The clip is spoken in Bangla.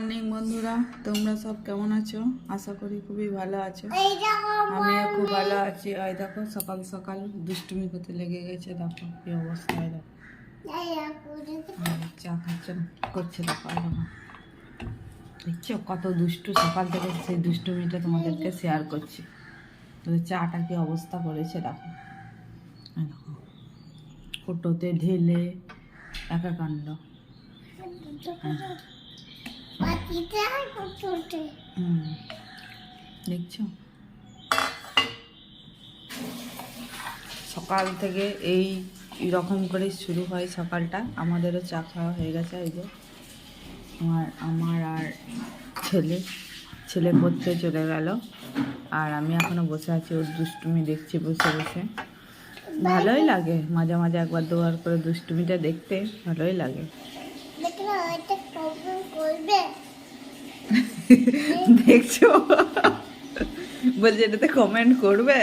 মর্নিং বন্ধুরা তোমরা সব কেমন আছো? আশা করি খুবই ভালো আছো। আমিও খুব ভালো আছি। ওই দেখো সকাল সকাল দুষ্টুমি করতে লেগে গেছে দেখো কি অবস্থা হয় দেখো। চা খাচ্ছে করছে দেখো দেখছ কত দুষ্টু? সকাল থেকে সেই দুষ্টুমিটা তোমাদেরকে শেয়ার করছি। তোদের চাটা কি অবস্থা করেছে দেখো। কোটোতে ঢেলে একা কাণ্ড হুম, দেখছ? সকাল থেকে এই রকম করে শুরু হয় সকালটা। আমাদেরও চা খাওয়া হয়ে গেছে, এই যে। আমার আমার আর ছেলে ছেলে পড়তে চলে গেল। আর আমি এখনও বসে আছি, ওর দুষ্টুমি দেখছি বসে বসে। ভালোই লাগে, মাঝে মাঝে একবার দুবার করে দুষ্টুমিটা দেখতে ভালোই লাগে। দেখছো বলছে এটাতে কমেন্ট করবে